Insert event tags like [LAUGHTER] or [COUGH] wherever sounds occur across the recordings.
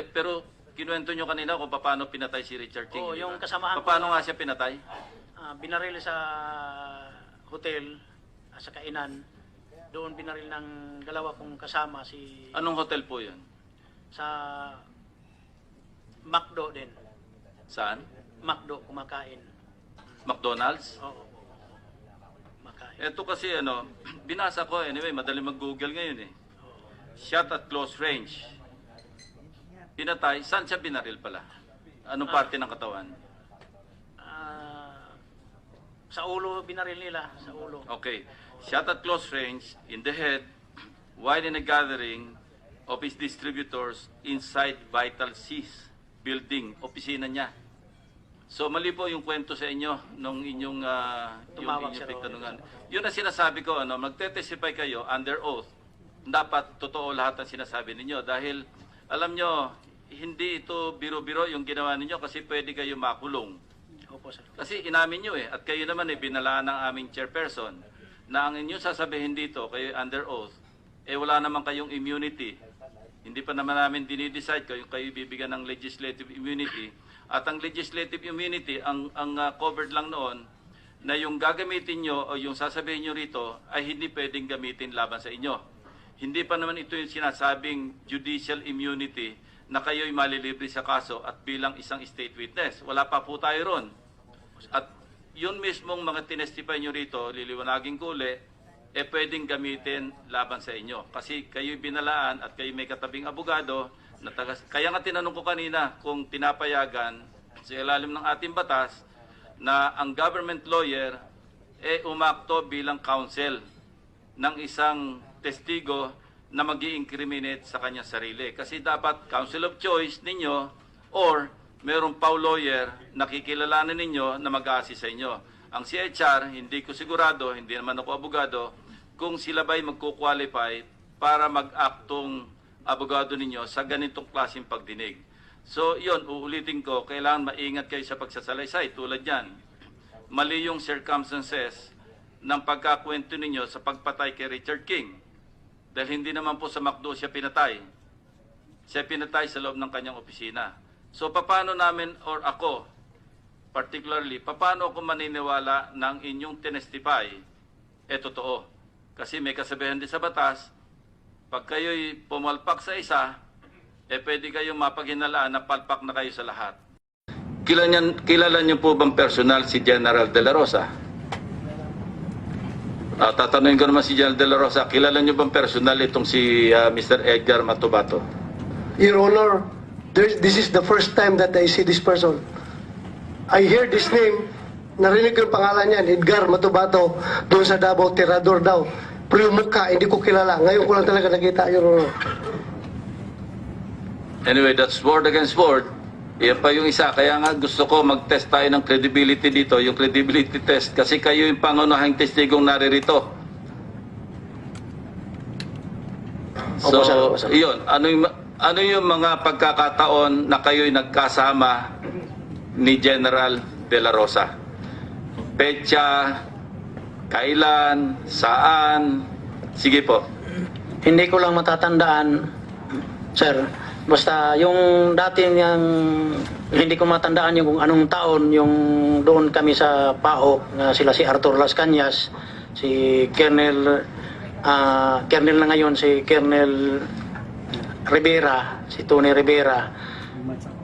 De, pero kinuwento nyo kanina kung paano pinatay si Richard King. Oo, di yung ba? kasamahan ko Paano nga siya pinatay? Ah, binaril sa hotel ah, sa kainan. Doon binaril ng dalawa kong kasama si Anong hotel po yun? sa McDo din. Saan? McDo kumakain. McDonald's? Oo. Makain. Ito kasi ano, [CLEARS THROAT] binasa ko anyway, madali mag-google ngayon eh. Shot at close range. Pinatay, saan siya binaril pala? Anong parte ng katawan? Ah, sa ulo binaril nila, sa ulo. Okay. Shot at close range, in the head, while in a gathering of his distributors inside Vital Seas building, opisina niya. So mali po yung kwento sa inyo nung inyong ah, yung Tumawag inyong siya pagtanungan. Yun ang sinasabi ko ano, magte-testify kayo under oath. Dapat totoo lahat ang sinasabi ninyo dahil alam nyo, hindi ito biro-biro yung ginawa ninyo kasi pwede kayo makulong. Opo, sir. Kasi inamin nyo eh, at kayo naman eh, binalaan ng aming chairperson, na ang inyong sasabihin dito, kayo under oath, eh wala naman kayong immunity. Hindi pa naman namin dinidecide kayo, kayo bibigyan ng legislative immunity. At ang legislative immunity, ang, ang ah, covered lang noon, na yung gagamitin nyo o yung sasabihin nyo rito ay hindi pwedeng gamitin laban sa inyo. Hindi pa naman ito yung sinasabing judicial immunity na kayo'y malilibre sa kaso at bilang isang state witness. Wala pa po tayo ron. At yun mismong mga tinestify nyo rito, liliwanagin ko uli, eh pwedeng gamitin laban sa inyo. Kasi kayo'y binalaan at kayo may katabing abogado, na taga, kaya nga tinanong ko kanina kung tinapayagan sa ilalim ng ating batas na ang government lawyer eh umakto bilang counsel ng isang testigo na mag incriminate sa kanyang sarili. Kasi dapat counsel of choice ninyo or merong pau lawyer na kikilalanin ninyo na mag-assist sa inyo. Ang CHR, hindi ko sigurado, hindi naman ako abogado, kung sila ba'y magkukwalify para mag-aktong abogado ninyo sa ganitong klaseng pagdinig. So, yon uulitin ko, kailangan maingat kayo sa pagsasalaysay. Tulad yan, mali yung circumstances ng pagkakwento ninyo sa pagpatay kay Richard King. Dahil hindi naman po sa McDo siya pinatay. Siya pinatay sa loob ng kanyang opisina. So paano namin or ako particularly, paano ako maniniwala ng inyong tinestify eh totoo? Kasi may kasabihan din sa batas, pag kayo'y pumalpak sa isa, eh pwede kayong mapaghinalaan na palpak na kayo sa lahat. Kilala kilala niyo po bang personal si General De La Rosa? Ah, tatanungin ko naman si General De La Rosa, kilala niyo bang personal itong si ah, Mr. Edgar Matubato? Your Honor, this is the first time that I see this person. I hear this name, narinig ko yung pangalan niyan, Edgar Matubato, doon sa Davao, Tirador daw. Pero yung mukha, hindi ko kilala. Ngayon ko lang talaga nakita, Your Honor. Anyway, that's word against word. Yan pa yung isa. Kaya nga gusto ko mag-test tayo ng credibility dito, yung credibility test. Kasi kayo yung pangunahing testigong naririto. So, Opo, sir. Opo, sir. yun. Ano yung, ano yung mga pagkakataon na kayo'y nagkasama ni General De La Rosa? Pecha, kailan, saan? Sige po. Hindi ko lang matatandaan, sir. Basta yung dati niyang hindi ko matandaan yung kung anong taon yung doon kami sa PAO na sila si Arthur Las Cañas, si Colonel ah Colonel na ngayon si Colonel Rivera, si Tony Rivera.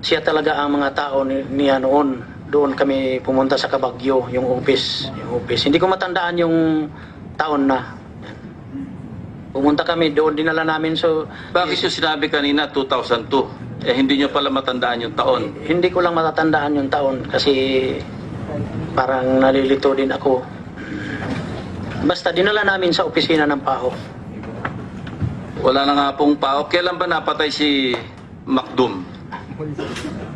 Siya talaga ang mga tao ni, niya noon. Doon kami pumunta sa Kabagyo, yung office, yung office. Hindi ko matandaan yung taon na. Pumunta kami doon, dinala namin so Bakit yung sinabi kanina 2002? Eh hindi nyo pala matandaan yung taon. hindi ko lang matatandaan yung taon kasi parang nalilito din ako. Basta dinala namin sa opisina ng PAO. Wala na nga pong pao. Kailan ba napatay si Macdum?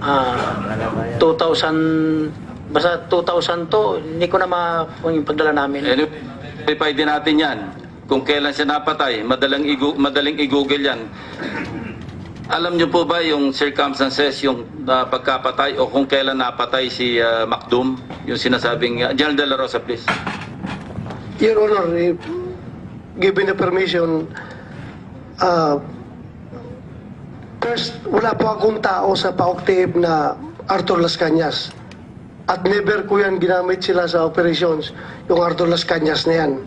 Ah, 2000 basta 2002 hindi ko na ma yung pagdala namin. Anyway, verify din natin yan. Kung kailan siya napatay, madaling, igu- madaling i-google yan. Alam niyo po ba yung circumstances, yung ah, pagkapatay o kung kailan napatay si ah, Macdum? Yung sinasabing, uh, General De La Rosa, please. Your Honor, if given the permission, uh, First, wala po akong tao sa PAOK team na Arthur Las Cañas. At never ko yan ginamit sila sa operations, yung Arthur Las Cañas na yan.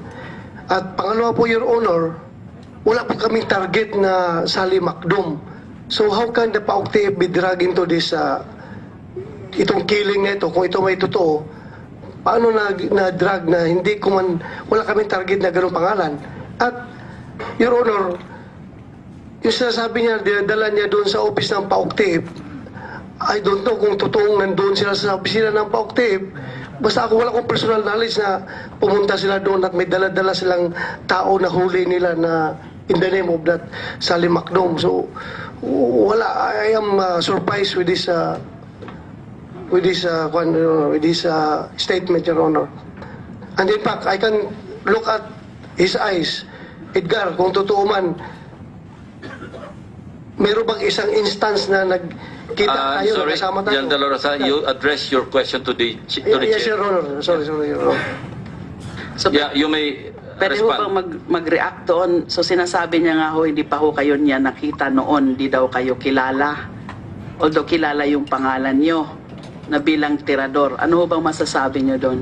At pangalawa po, Your Honor, wala po kaming target na Sally Macdum. So how can the PAOK team be dragged into this, uh, itong killing na ito, kung ito may totoo, paano na, na drag na hindi ko man, wala kaming target na ganung pangalan. At, Your Honor, yung sinasabi niya, dinadala niya doon sa office ng PAOK I don't know kung totoong nandun sila sa opisina ng PAOK Basta ako wala akong personal knowledge na pumunta sila doon at may dala-dala silang tao na huli nila na in the name of that Sally Macdom. So, wala. I am uh, surprised with this uh, with this uh, uh, with this uh, statement, Your Honor. And in fact, I can look at his eyes. Edgar, kung totoo man, meron bang isang instance na nagkita Ah, tayo, sorry, nakasama tayo? La Rosa, you address your question to the, ch- to the yes, chair. Your Honor. Sorry, sorry, Your Honor. So, Yeah, you may pwede ho bang respond. mag, mag-react doon? So, sinasabi niya nga ho, hindi pa ho kayo niya nakita noon, di daw kayo kilala. Although kilala yung pangalan niyo na bilang tirador. Ano ho bang masasabi niyo doon?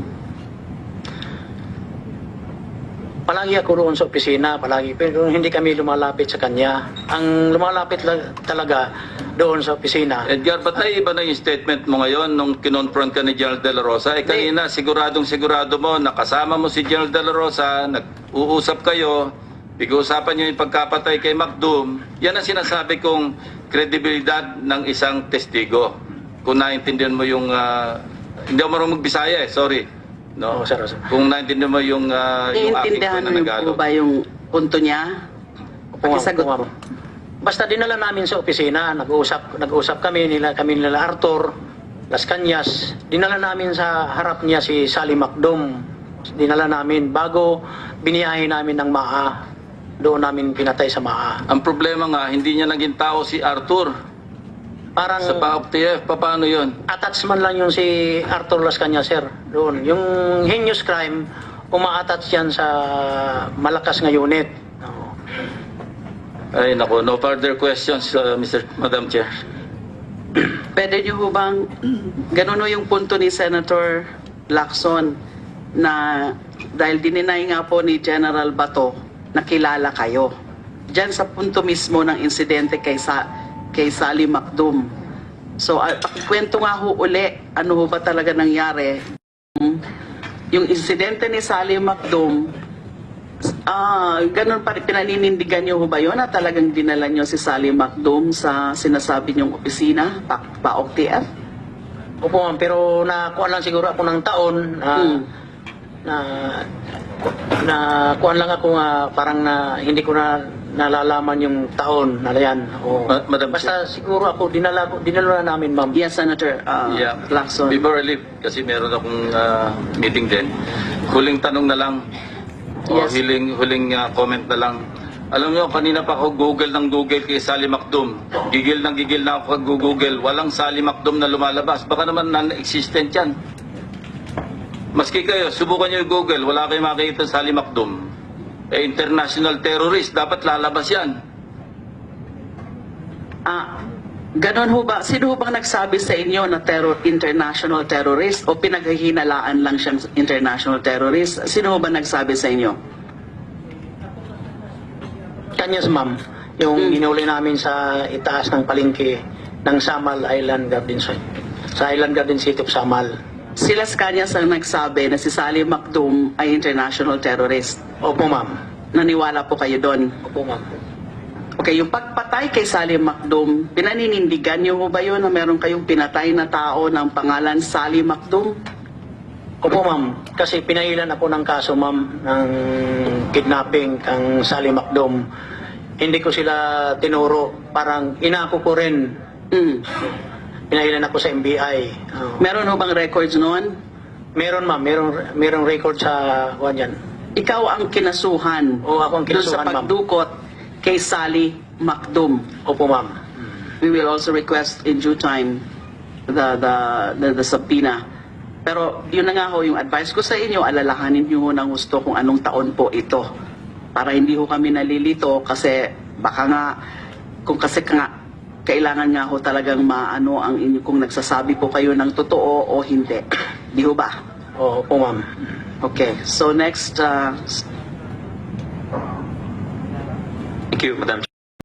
Palagi ako roon sa opisina, palagi. Pero hindi kami lumalapit sa kanya. Ang lumalapit lang talaga doon sa opisina. Edgar, ba't naiba na yung statement mo ngayon nung kinonfront ka ni General De La Rosa? Eh kanina, siguradong sigurado mo, nakasama mo si General De La Rosa, nag-uusap kayo, pag-uusapan nyo yung pagkapatay kay Macdum. Yan ang sinasabi kong kredibilidad ng isang testigo. Kung naintindihan mo yung... ah, hindi ako marunong magbisaya eh, sorry. No? Oo, sir, sir. Kung naintindihan mo yung, uh, yung aking Iintindihan mo yung po pananagalog. ba yung punto niya? Opo, ma'am, Pakisagot opo, ma'am. Basta dinala namin sa opisina, nag-usap nag-usap kami nila kami nila Arthur Las Cañas. Dinala namin sa harap niya si Sally Macdom. Dinala namin bago biniyahe namin ng MAA. Doon namin pinatay sa MAA. Ang problema nga, hindi niya naging tao si Arthur. Parang Sa PAOK-TF, paano yun? attachment lang yung si Arthur Las Cañas, sir. Doon. Yung heinous crime, uma-attach yan sa malakas nga unit. Oo. Ay, nako, no further questions, uh, Mr. Madam Chair. Pwede niyo ho bang, ganun ho yung punto ni Senator Lacson na dahil dininay nga po ni General Bato na kilala kayo. Diyan sa punto mismo ng insidente kay, Sa, kay Sally Macdum. So, uh, pakikwento nga ho uli, ano ho ba talaga nangyari? Hmm? Yung insidente ni Sally Macdum, Ah, ganun pa rin pinaninindigan niyo ho ba yun na talagang dinala niyo si Sally Macdum sa sinasabi niyong opisina, pa, pa OTF? Opo, ma'am. Pero nakuha lang siguro ako ng taon na Hmm. na na kuan lang ako nga parang na hindi ko na nalalaman yung taon na yan. O, Ma- Madam basta siguro ako dinala dinala na namin, ma'am. Yes, Senator uh, Yeah. Lacson. Before I leave, kasi meron akong uh, meeting din. Huling tanong na lang. O Yes. huling, huling uh, comment na lang. Alam niyo, kanina pa ako Google ng Google kay Sally Macdum. Gigil ng gigil na ako Google. Walang Sally Macdum na lumalabas. Baka naman non-existent yan. Maski kayo, subukan niyo yung Google. Wala kayong makikita Sally Macdum. Eh, international terrorist. Dapat lalabas yan. Ah, ganon ho ba? Sino ho bang nagsabi sa inyo na terror, international terrorist o pinaghihinalaan lang siyang international terrorist? Sino ho ba nagsabi sa inyo? Kanyas, ma'am. Yung Hmm. inuli namin sa itaas ng palengke ng Samal Island Garden Site. Sa Island Garden City of Samal. Sila Scanias ang nagsabi na si Sally Macdum ay international terrorist. Opo, ma'am. Naniwala po kayo doon. Opo, ma'am. Okay, yung pagpatay kay Sally Macdum, pinaninindigan niyo ho ba yun na meron kayong pinatay na tao ng pangalan Sally Macdum? Opo, ma'am. Kasi pinailan ako ng kaso, ma'am, ng kidnapping kang Sally Macdom. Hindi ko sila tinuro. Parang inako ko rin. Mm. Pinailan ako sa NBI. Oo. Meron ho bang records noon? Meron, ma'am. Meron, meron record sa kuwan yan. Ikaw ang kinasuhan Oo, ako ang doon sa kinasuhan, ma'am. pagdukot kay Sally Macdum. Opo, ma'am. We will also request in due time the, the, the, the subpoena. Pero yun na nga ho, yung advice ko sa inyo, alalahanin niyo ho ng gusto kung anong taon po ito. Para hindi ho kami nalilito kasi baka nga, kung kasi nga kailangan nga ho talagang maano ang inyo kung nagsasabi po kayo ng totoo o hindi. [CLEARS THROAT] Di ho ba? Oo po, ma'am. Okay, so next, uh, Thank you, Madam